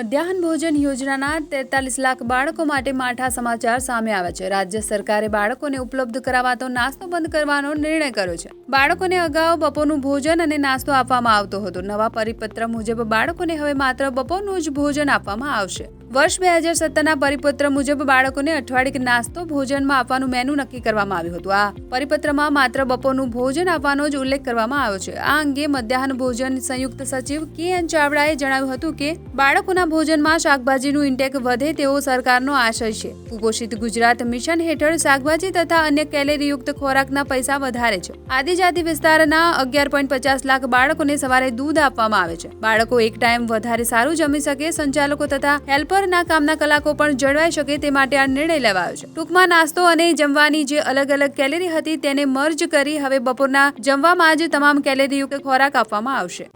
મધ્યાહન ભોજન યોજનાના તેતાલીસ લાખ બાળકો માટે માઠા સમાચાર સામે આવ્યા છે. રાજ્ય સરકારે બાળકોને ઉપલબ્ધ કરાવાતો નાસ્તો બંધ કરવાનો નિર્ણય કર્યો છે. બાળકોને અગાઉ બપોરનું ભોજન અને નાસ્તો આપવામાં આવતો હતો. નવા પરિપત્ર મુજબ બાળકોને હવે માત્ર બપોરનું જ ભોજન આપવામાં આવશે. વર્ષ બે હજાર સત્તરના પરિપત્ર મુજબ બાળકોને અઠવાડિયે નાસ્તો, ભોજનમાં આપવાનું મેનુ નક્કી કરવામાં આવ્યું હતું. આ પરિપત્રમાં માત્ર બપોરનું ભોજન આપવાનો જ ઉલ્લેખ કરવામાં આવ્યો છે. આ અંગે મધ્યાહન ભોજન સંયુક્ત સચિવ કે એન ચાવડાએ જણાવ્યું હતું કે, બાળકોના ભોજનમાં શાકભાજીનું ઇન્ટેક વધે તેવો સરકારનો આશય છે. કુપોષિત ગુજરાત મિશન હેઠળ શાકભાજી તથા અન્ય કેલેરીયુક્ત ખોરાકના પૈસા વધારે છે. આદિજાતિ વિસ્તારના અગિયાર પોઈન્ટ પચાસ લાખ બાળકોને સવારે દૂધ આપવામાં આવે છે. બાળકો એક ટાઈમ વધારે સારું જમી શકે, સંચાલકો તથા હેલ્પરના કામના કલાકો પણ જળવાઈ શકે તે માટે આ નિર્ણય લેવાયો છે. ટૂંકમાં નાસ્તો અને જમવાની જે અલગ અલગ કેલેરી હતી તેને મર્જ કરી હવે બપોરના જમવામાં જ તમામ કેલેરીયુક્ત ખોરાક આપવામાં આવશે.